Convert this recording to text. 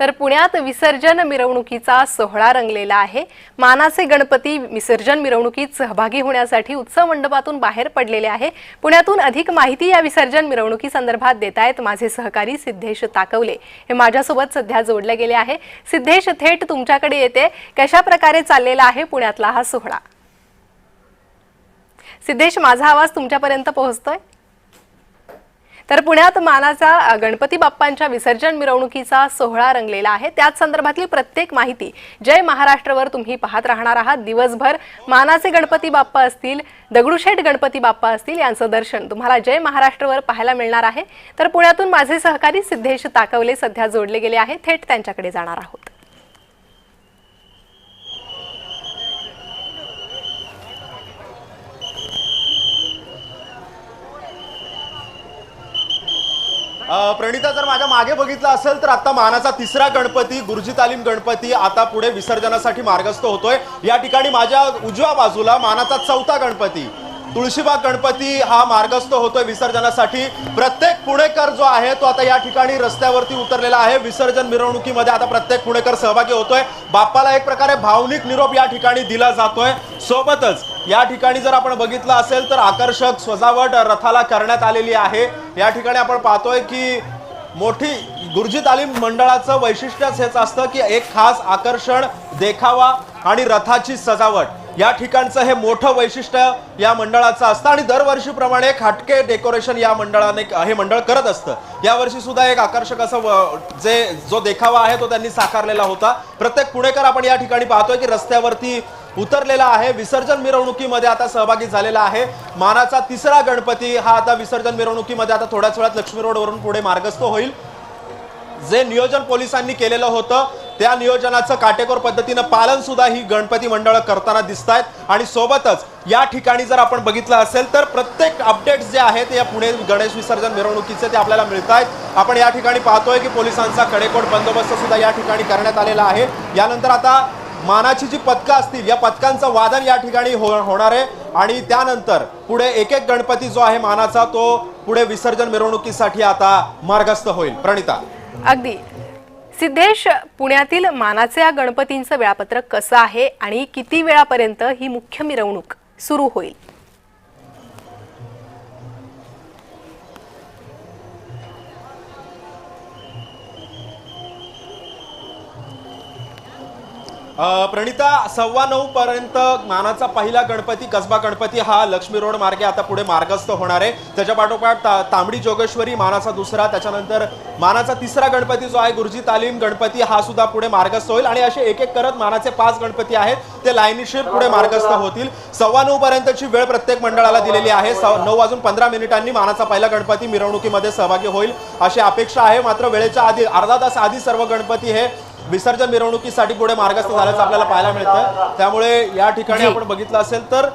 तर पुण्यात विसर्जन मिरवणुकीचा सोहळा रंगलेला आहे. मानाचे गणपती विसर्जन मिरवणुकीत सहभागी होण्यासाठी उत्सव मंडपातून बाहेर पडलेले आहे. पुण्यातून अधिक माहिती या विसर्जन मिरवणुकी संदर्भात देत आहेत माझे सहकारी सिद्धेश ताकवले. हे माझ्यासोबत सध्या जोडले गेले आहे. सिद्धेश थेट तुमच्याकडे येते. कशा प्रकारे चाललेला आहे पुण्यातला हा सोहळा? सिद्धेश माझा आवाज तुमच्यापर्यंत पोहोचतोय? तर पुण्यात मानाचा गणपती बाप्पांच्या विसर्जन मिरवणुकीचा सोहळा रंगलेला आहे. त्याच संदर्भातली प्रत्येक माहिती जय महाराष्ट्रवर तुम्ही पाहत राहणार आहात. दिवसभर मानाचे गणपती बाप्पा असतील दगडूशेठ गणपती बाप्पा असतील यांचं दर्शन तुम्हाला जय महाराष्ट्रवर पाहायला मिळणार आहे. तर पुण्यातून माझे सहकारी सिद्धेश ताकवले सध्या जोडले गेले आहे थेट त्यांच्याकडे जाणार आहोत. प्रणिता जर माझ्या मागे बघितलं असेल तर आता मानाचा तिसरा गणपती गुरुजी तालीम गणपती आता पुढे विसर्जनासाठी मार्गस्थ होतोय. या ठिकाणी माझ्या उजव्या बाजूला मानाचा चौथा गणपती. तुळशीबाग गणपती हा मार्गस्थ होतोय विसर्जनासाठी. प्रत्येक पुणेकर जो आहे तो आता या ठिकाणी रस्त्यावरती उतरलेला आहे. विसर्जन मिरवणुकीमध्ये आता प्रत्येक पुणेकर सहभागी होतोय. बाप्पाला एक प्रकारे भावनिक निरोप या ठिकाणी दिला जातोय. सोबतच या ठिकाणी जर आपण बघितलं असेल तर आकर्षक सजावट रथाला करण्यात आलेली आहे. या ठिकाणी आपण पाहतोय की मोठी गुरुजी तालीम मंडळाचं वैशिष्ट्यच हेच असतं की एक खास आकर्षण देखावा आणि रथाची सजावट. या ठिकाणचं हे मोठं वैशिष्ट्य या मंडळाचं असतं आणि दरवर्षीप्रमाणे खाटके डेकोरेशन या मंडळाने हे मंडळ करत असतं. यावर्षी सुद्धा एक आकर्षक असं व- जे जो देखावा आहे तो त्यांनी साकारलेला होता. प्रत्येक पुणेकर आपण या ठिकाणी पाहतोय की रस्त्यावरती उतरलेला आहे. विसर्जन मिरवणुकीमध्ये आता सहभागी झालेला आहे. मानाचा तिसरा गणपती हा आता विसर्जन मिरवणुकीमध्ये आता थोड्याच वेळात लक्ष्मी रोडवरून पुढे मार्गस्थ होईल. जे नियोजन पोलिसांनी केलेलं होतं त्या नियोजनाचं काटेकोर पद्धतीनं पालन सुद्धा ही गणपती मंडळ करताना दिसत आहेत आणि सोबतच या ठिकाणी जर आपण बघितलं असेल तर प्रत्येक अपडेट्स जे आहेत या पुणे गणेश विसर्जन मिरवणुकीचे ते आपल्याला मिळत आहेत आपण या ठिकाणी पाहतोय की पोलिसांचा कडेकोट बंदोबस्त सुद्धा या ठिकाणी करण्यात आलेला आहे. यानंतर आता मानाची जी पथकं असतील या पथकांचं वादन या ठिकाणी हो होणार आहे. आणि त्यानंतर पुढे एक एक गणपती जो आहे मानाचा तो पुढे विसर्जन मिरवणुकीसाठी आता मार्गस्थ होईल. प्रणिता. अगदी. सिद्धेश पुण्यातील मानाचे या गणपतींचं वेळापत्रक कसं आहे आणि किती वेळापर्यंत ही मुख्य मिरवणूक सुरू होईल? प्रणिता सव्वा नऊ पर्यंत मानाचा पहिला गणपती कसबा गणपती हा लक्ष्मी रोड मार्गे आता पुढे मार्गस्थ होणार आहे. त्याच्या पाठोपाठ ता- तांबडी जोगेश्वरी मानाचा दुसरा त्याच्यानंतर मानाचा तिसरा गणपती जो आहे गुरुजी तालीम गणपती हा सुद्धा पुढे मार्गस्थ होईल. आणि असे एक एक करत मानाचे पाच गणपती आहेत ते लाईनीशीर पुढे मार्गस्थ होतील. सव्वा नऊ पर्यंतची वेळ प्रत्येक मंडळाला दिलेली आहे. नऊ वाजून पंधरा मिनिटांनी मानाचा पहिला गणपती मिरवणुकीमध्ये सहभागी होईल अशी अपेक्षा आहे. मात्र वेळेच्या आधी अर्धा तास आधी सर्व गणपती हे विसर्जन मिरवणुकीसाठी पुढे मार्गस्थ झाल्याचं आपल्याला पाहायला मिळतं त्यामुळे या ठिकाणी. आपण बघितलं असेल तर